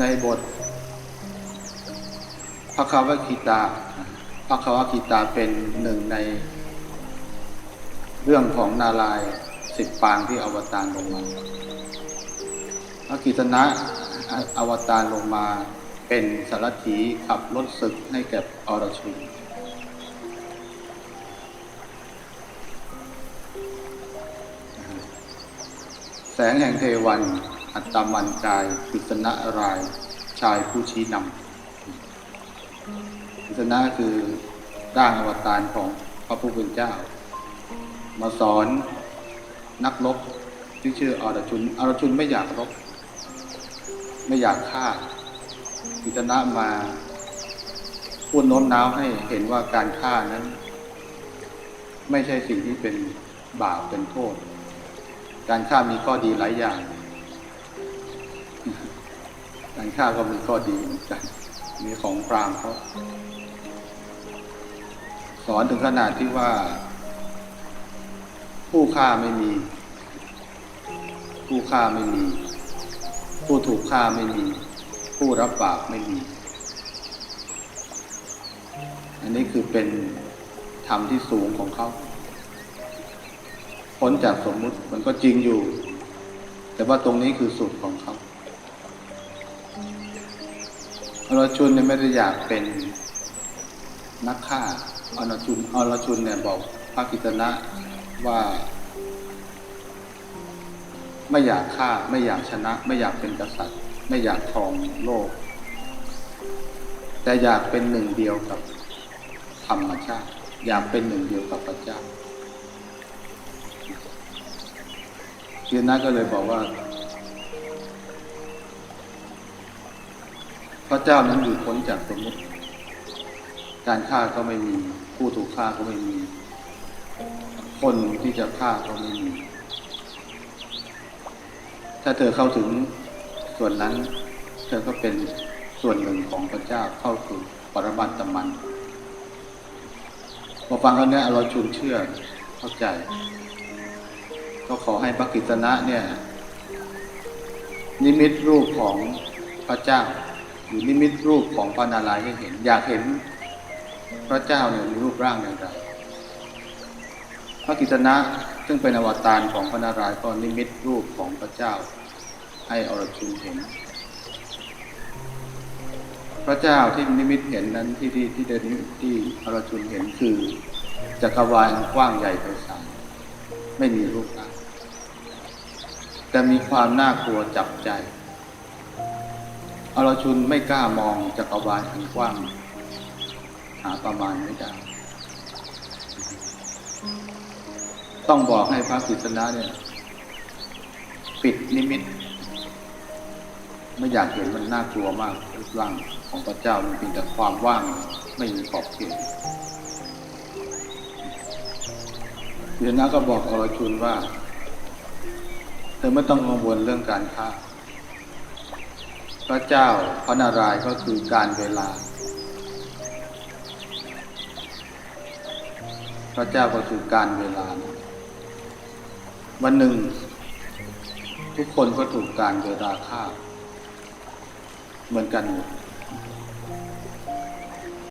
ในบทพระคาวคีตาพระคาวคีตาเป็นหนึ่งใน เรื่องของนารายสิบปางที่อวตารลงมาพระกิตนะอวตารลงมาเป็นสารถีขับรถศึกให้แก่อรชุนแสงแห่งเทวัน อัตมันกายกิษณะราย ชายผู้ชี้นำกิษณะคือร่างอวตารของพระผู้เป็นเจ้า มาสอนนักรบที่ชื่ออรชุนอรชุนไม่อยากรบ ไม่อยากฆ่ากิษณะมาพูดโน้มน้าวให้เห็นว่าการฆ่านั้น ไม่ใช่สิ่งที่เป็นบาปเป็นโทษ การฆ่ามีข้อดีหลายอย่าง การฆ่าก็มีข้อดีเหมือนกันมีของพรามเขาสอนถึงขนาดที่ว่า ผู้ฆ่าไม่มี ผู้ฆ่าไม่มี ผู้ถูกฆ่าไม่มี ผู้รับบาปไม่มี อันนี้คือเป็นธรรมที่สูงของเขาพ้นจากสมมุติมันก็จริงอยู่ แต่ว่าตรงนี้คือสุดของเขา อรชุนเนี่ยไม่ได้อยากเป็นนักฆ่าอรชุนอรชุนเนี่ยบอกพระกิตนะว่า ไม่อยากฆ่า ไม่อยากชนะ ไม่อยากเป็นกษัตริย์ ไม่อยากครองโลก แต่อยากเป็นหนึ่งเดียวกับธรรมชาติ อยากเป็นหนึ่งเดียวกับพระเจ้าเชียนะก็เลยบอกว่า พระเจ้านั้นอยู่พ้นจากสมมติ การฆ่าก็ไม่มี ผู้ถูกฆ่าก็ไม่มี คนที่จะฆ่าก็ไม่มี ถ้าเธอเข้าถึงส่วนนั้น เธอก็เป็นส่วนหนึ่งของพระเจ้าเข้าสู่ปรมัตตมันพอฟังคำนี้เราชุนเชื่อเข้าใจ ก็ขอให้พระกิตนะเนี่ย นิมิตรูปของพระเจ้า รือนิมิตรูปของพระนารายณ์ให้เห็น อยากเห็นพระเจ้าเนี่ยมีรูปร่างอย่างไรพระกิตนะซึ่งเป็นอวตารของพระนารายณ์ก็นิมิตรูปของพระเจ้า ให้อรชุนเห็น พระเจ้าที่นิมิตเห็นนั้นที่ที่ที่เดินที่อรชุนเห็นคือจักรวาลกว้างใหญ่ไพศาลไม่มีรูปร่างแต่มีความน่ากลัวจับใจ อรชุนไม่กล้ามองจักรวาลอันกว้าง หาประมาณไม่ได้ต้องบอกให้พระกฤษณะเนี่ย ปิดนิมิต ไม่อยากเห็นมันน่ากลัวมากรูปร่างของพระเจ้ามันเป็นแต่ความว่างไม่มีขอบเขตเดือนน้าก็บอกอรชุนว่า เธอไม่ต้องกังวลเรื่องการฆ่า พระเจ้าพระนารายณ์ก็คือการเวลา พระเจ้าก็คือการเวลา วันหนึ่ง ทุกคนก็ถูกการเวลาฆ่า เหมือนกันหมด